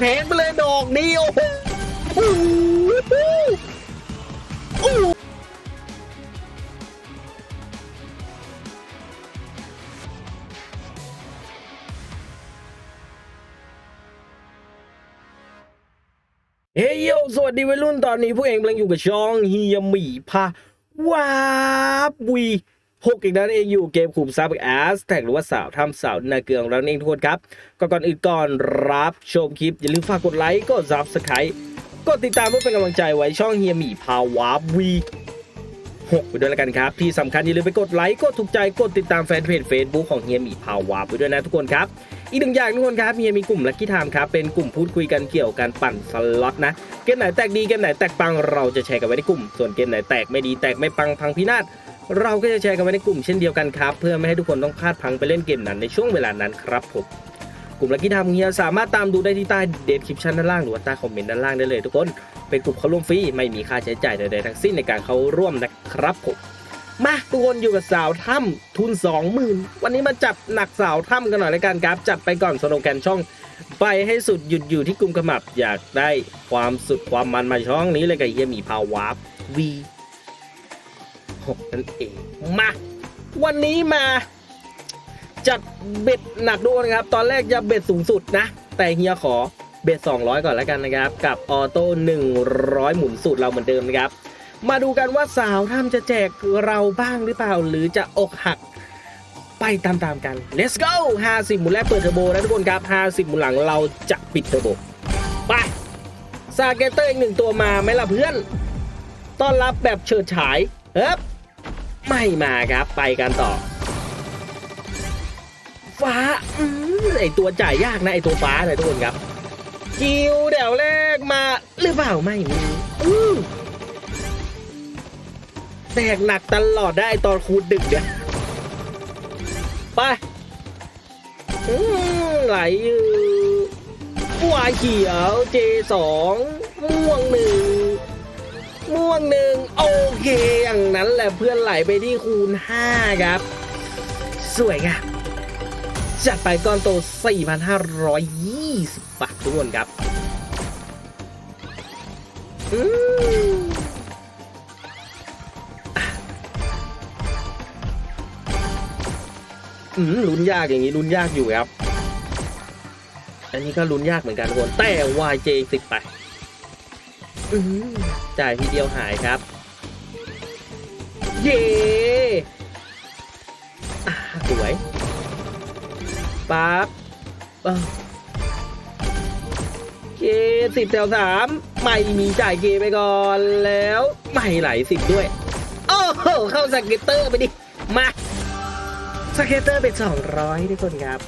แผงไปเลยดอกเดียวโอ้โหโอ้เฮ้ยโยสวัสดีวัยรุ่นตอนนี้พวกเองกำลังอยู่กับช่องเฮียหมีพาวาบวี หกอีกนั้นเองอยู่เกมขุมทรัพย์แอสแท็กหรือว่าสาวทำสาวนาเกลืองเราเองทุกคนครับก็ก่อนอื่นก่อนรับชมคลิป อย่าลืมฝากกดไลค์กดซับสไครต์กดติดตามเพื่อเป็นกำลังใจไว้ช่องเฮียหมีพาวาวีหกไปด้วยแล้วกันครับ ที่สำคัญอย่าลืมไปกดไลค์กดถูกใจกดติดตามแฟนเพจ Facebook ของเฮียหมีพาวาไปด้วยนะทุกคนครับอีกหนึ่งอย่างทุกคนครับเฮียมีกลุ่มลั c กี้ไทม์ครับเป็นกลุ่มพูดคุยกันเกี่ยวกับการปั่นสล็อตนะเกมไหนแตกดีเกมไหนแตกปังเราจะแชร์กันไว้ในกลุ่ม ส่วนเกมไหนแตกไม่ดีแตกไม่ปังพังพินาศ เราก็จะแชร์กันไว้ในกลุ่มเช่นเดียวกันครับ เพื่อไม่ให้ทุกคนต้องพลาดพังไปเล่นเกมนั้นในช่วงเวลานั้นครับผมกลุ่มลั c กี้ไทม์เฮียสามารถตามดูได้ที่ใต้เดสคริปชันด้านล่างหรือว่าใต้คอมเมนต์ด้านล่างได้เลยทุกคน เป็นกลุ่มเข้าร่วมฟรีไม่มีค่าใช้จ่ายใดๆทั้งสิ้นในการเข้าร่วมนะครับผมมาทุกคนอยู่กับสาวถ้ำทุน 20,000 วันนี้มาจับหนักสาวถ้ำกันหน่อยละกันครับ จัดไปก่อนสโลแกนช่อง ไปให้สุดหยุดอยู่ที่กลุ่มขมับอยากได้ความสุดความมันมาช่องนี้เลยกับเฮียมีพาวาร์วี หกนั่นเองมา วันนี้มา จัดเบ็ดหนักด้วยนะครับ ตอนแรกจะเบ็ดสูงสุดนะ แต่เฮียขอเบ็ด200 ก่อนแล้วกันนะครับ กับออโต้100 หมุนสูตรเราเหมือนเดิมนะครับ มาดูกันว่าสาวถ้ำจะแจกเราบ้างหรือเปล่า หรือจะอกหักไปตามๆกัน let's go 50 หมุนแรกเปิดเทอร์โบนะทุกคนครับ 50 หมุนหลังเราจะปิดเทอร์โบ ไปซาเกเตอร์อีกหนึ่งตัวมาไหมล่ะเพื่อน ต้อนรับแบบเฉิดฉายเฮ้บ ไม่มาครับไปกันต่อ ฟ้าอืมไอตัวจ่ายยากนะไอตัวฟ้าเลยทุกคนครับคิวเดี๋ยวแรกมาหรือเปล่าไม่มีอืแตกหนักตลอดได้ตอนคูดดึกเนี่ยไปอืมไหลอยู่วายเขียว J2 ม่วงหนึ่ง ม่วงหนึ่งโอเค อย่างนั้นแหละเพื่อนไหลไปที่คูณ 5 ครับ สวยงามจัดไปก้อนโต 4,520 บาททุกคนครับอืมลุ้นยากอย่างนี้ลุ้นยากอยู่ครับ อันนี้ก็ลุ้นยากเหมือนกันทุกคน แต่ YJ สิบไป อืม จ่ายทีเดียวหายครับ เย่สวยปั๊บเกสิบแถวสามไม่มีจ่ายเกไปก่อนแล้วไม่ไหลสิบด้วย โอ้โหเข้าสเก็ตเตอร์ไปดิ มาสเก็ตเตอร์เป็น200ทุกคนครับ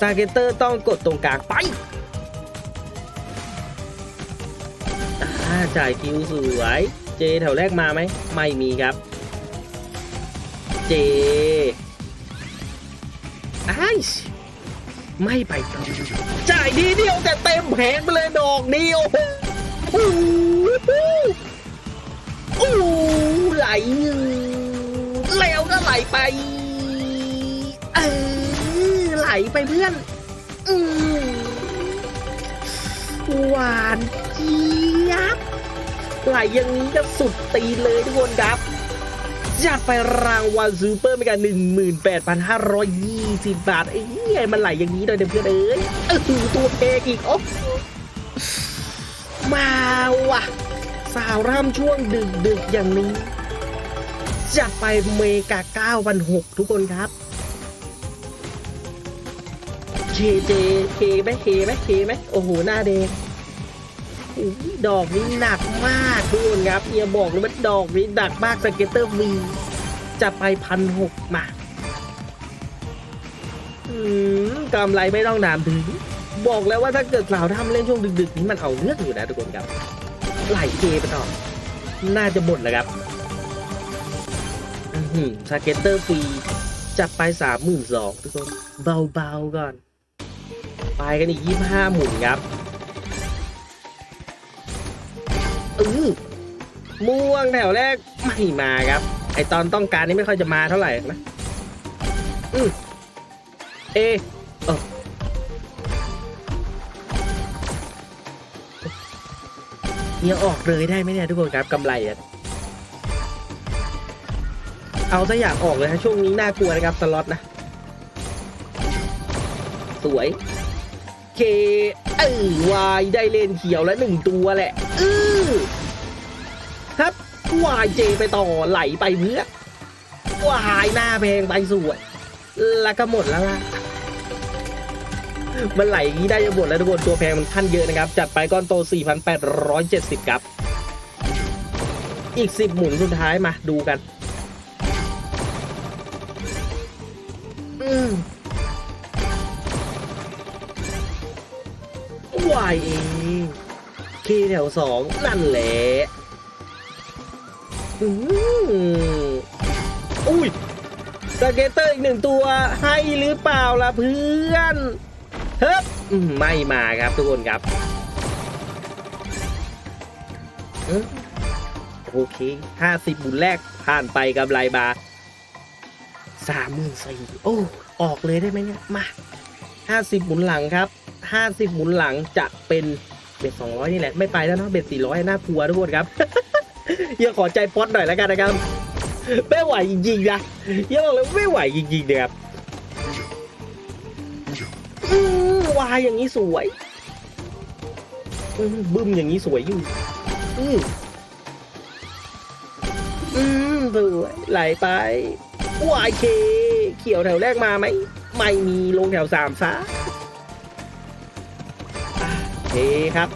สเก็ตเตอร์ต้องกดตรงกลางไป จ่ายคิวสวย เจแถวแรกมาไหม ไม่มีครับ เจไอ้ายไม่ไปต่อจ่ายดีเดียวแต่เต็มแผงไปเลยดอกเดียวโอ้โหโอ้โหไหลแล้วก็ไหลไป เออไหลไปเพื่อน อืหวานเจี๊ยบ ไหลอย่างนี้ก็สุดตีเลยทุกคนครับจัดไปรางวัลซูเปอร์เมกาหนึ่งหมื่นแปดพันห้าร้อยยี่สิบบาทไอ้เหี้ยมันไหลอย่างนี้เลยเดี๋ยวเพื่อนเอ้ยเออตัวเพกอีกโอ้มาว่ะ สาวร่ำช่วงดึกดึกๆอย่างนี้ จัดไปเมกาเก้าพันหกทุกคนครับเคเจเคไหมเคไหมเคไหมโอ้โห หน้าแดง ดอกนี้หนักมากทุกคนครับเฮียบอกเลยว่าดอกนี้หนักมากสเก็ตเตอร์วีจะไปพันหกมาอืมกำไรไม่ต้องนามถึง บอกแล้วว่าถ้าเกิดสาวทำเล่นช่วงดึกๆนี้มันเอาเรื่องอยู่นะทุกคนครับไหลเคไปต่อ น่าจะหมดแล้วครับอือหือสเก็ตเตอร์ฟรีจัดไปสามหมื่นสองทุกคน เบาๆก่อน ไปกันอีกยี่ห้าหมุนครับ ออม่วงแถวแรกไม่มาครับ ไอตอนต้องการนี่ไม่ค่อยจะมาเท่าไหร่นะอืเอเออเฮียออกเลยได้ไหมเนี่ยทุกคนครับกำไรอะเอาถ้าอยากออกเลยนะช่วงนี้น่ากลัวนะครับสล็อตนะ สวย เคเออวายได้เลนเขียวแล้วหนึ่งตัวแหละ ออครับวายเจไปต่อไหลไปเพื่อวายหน้าแพงไปสวย แล้วก็หมดแล้วล่ะ มันไหลอย่างนี้ได้จะหมดแล้วทุกคนตัวแพงมันขั้นเยอะนะครับ จัดไปก้อนโต 4,870 ครับ อีก 10 หมุนสุดท้ายมาดูกัน อืมวายเอง คแถวสองนั่นแหละอืมอุ้ยสเกตเตอร์อีกหนึ่งตัวให้หรือเปล่าล่ะเพื่อนเฮ้ยไม่มาครับทุกคนครับโอเคห้าสิบบุญแรกผ่านไปกับไลบาสามหมื่นสี่โอ้ออกเลยได้ไหมเนี่ย มาห้าสิบหมุนหลังครับห้าสิบหมุนหลังจะเป็น บ็ดสองร้อยนี่แหละไม่ไปแล้วเนาะเบ็ดสี่ร้อยน่ากลัวทุกคนครับเฮียขอใจป๊อตหน่อยแล้วกันนะครับไม่ไหวจริงๆนะเฮียบอกเลยไม่ไหวจริงๆเนี่ยครับวายอย่างนี้สวยบึ้มอย่างนี้สวยอยู่อืมอืมสวยไหลไปวายเค เขียวแถวแรกมาไหมไม่มีลงแถวสามซะ เคครับ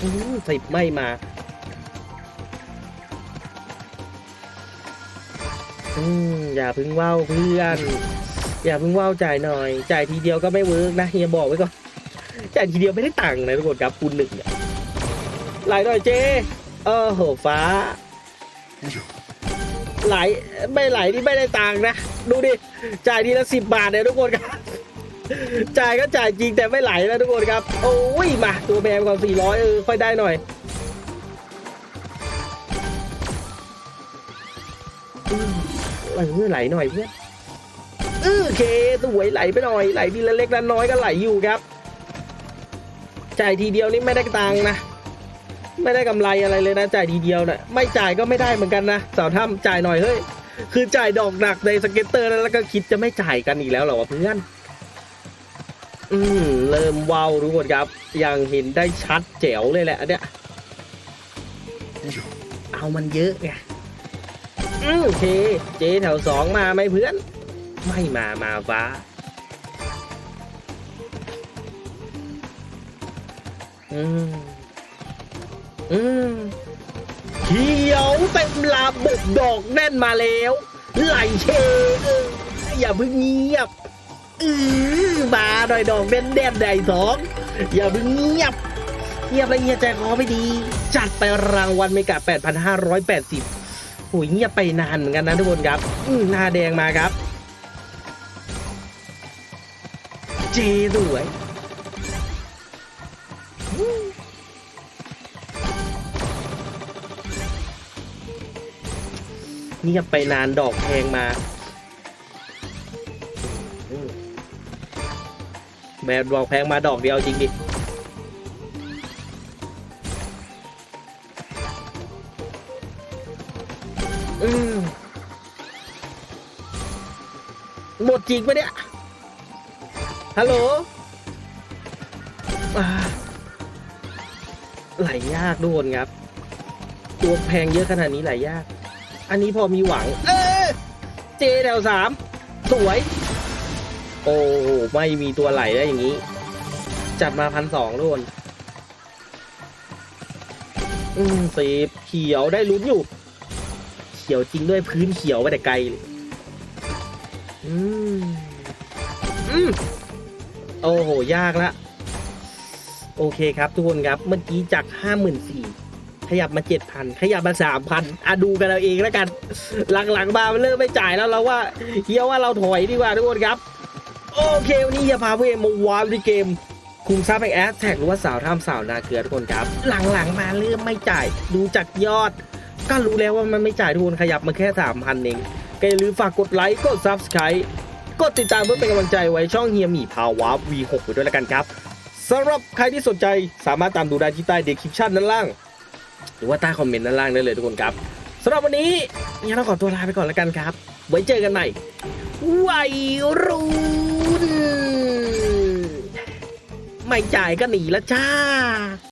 อืมสิบไม่มาอืมอย่าพึ่งว่าวเพื่อน อย่าพึ่งว่าวจ่ายหน่อย จ่ายทีเดียวก็ไม่เวิร์กนะเฮียบอกไว้ก่อน จ่ายทีเดียวไม่ได้ตังค์นะทุกคนครับคูณหนึ่งเนี่ยไหลหน่อยเจเออโหฟ้า ไหลไม่ไหลนี่ไม่ได้ตังค์นะ ดูดิ จ่ายทีละสิบบาทเนี่ยทุกคนครับ จ่ายก็จ่ายจริงแต่ไม่ไหลนะทุกคนครับ โอ้ยมาตัวแพงกว่าสี่ร้อยเออค่อยได้หน่อยอืมเออไหลหน่อยเพื่อนเออโอเคสวยไหลไปหน่อยไหลทีละเล็กละน้อยก็ไหลอยู่ครับ จ่ายทีเดียวนี่ไม่ได้ตังค์นะไม่ได้กำไรอะไรเลยนะจ่ายทีเดียวนะ่ะไม่จ่ายก็ไม่ได้เหมือนกันนะสาวถ้ำจ่ายหน่อยเฮ้ยคือจ่ายดอกหนักในสเก็ตเตอร์แล้วก็คิดจะไม่จ่ายกันอีกแล้วเหรอวะเพื่อน อืมเริ่มวาวทุกคนครับ ยังเห็นได้ชัดแจ๋วเลยแหละอันเนี้ยเอามันเยอะไงอืมโอเค เจแถวสองมาไหมเพื่อน ไม่มามาฟ้าอืมอืมเขียวเต็มลาบกดอกแน่นมาแล้ว ไหลเชเอออย่าเพิ่งเงียบ อือมาหน่อยดอกเด่นเด่นใหญ่สองอย่าเพิ่งเงียบ เงียบแล้วเงียบใจคอไม่ดี จัดไปรางวัลเมกะ8,580โอ้ยเงียบไปนานเหมือนกันนะทุกคนครับอืหน้าแดงมาครับ เจสวยเงียบไปนานดอกแพงมา แบบดอกแพงมาดอกเดียวจริงดิหมดจริงปะเนี่ย ฮัลโหลไหลยากทุกคนครับ ตัวแพงเยอะขนาดนี้ไหลยาก อันนี้พอมีหวัง เออเจแถวสามสวย อ้โหไม่มีตัวไหลแล้วอย่างนี้ จัดมาพันสองทุกคนอืมสีเขียวได้ลุ้นอยู่ เขียวจริงด้วยพื้นเขียวไปแต่ไกลอืมอืมโอ้โห ยากละโอเคครับทุกคนครับเมื่อกี้จากห้าหมื่นสี่ขยับมาเจ็ดพันขยับมาสามพันอะดูกันเอาเองแล้วกัน หลังๆมามันเริ่มไม่จ่ายแล้วเราว่าเฮียว่าเราถอยดีกว่าทุกคนครับ โอเค วันนี้จะพาเพื่อนมาวาร์ปในเกม คุมทรัพย์แอสแท็กหรือว่าสาวท่ามสาวนาเกลือทุกคนครับ หลังๆมาเริ่มไม่จ่ายดูจากยอด ก็รู้แล้วว่ามันไม่จ่ายทุกคนขยับมาแค่สามพันเองก็อย่าลืมฝากกดไลค์กดซับสไครต์กดติดตามเพื่อเป็นกำลังใจไว้ช่องเฮียหมี่พาวาร์ป V6 ด้วยแล้วกันครับสำหรับใครที่สนใจสามารถตามดูได้ที่ใต้เดคริปชั่นด้านล่าง หรือว่าใต้คอมเมนต์ด้านล่างได้เลยทุกคนครับสำหรับวันนี้เนี่ยเราขอตัวลาไปก่อนแล้วกันครับ ไว้เจอกันใหม่ไวรู้ ไม่จ่ายก็หนีละจ้า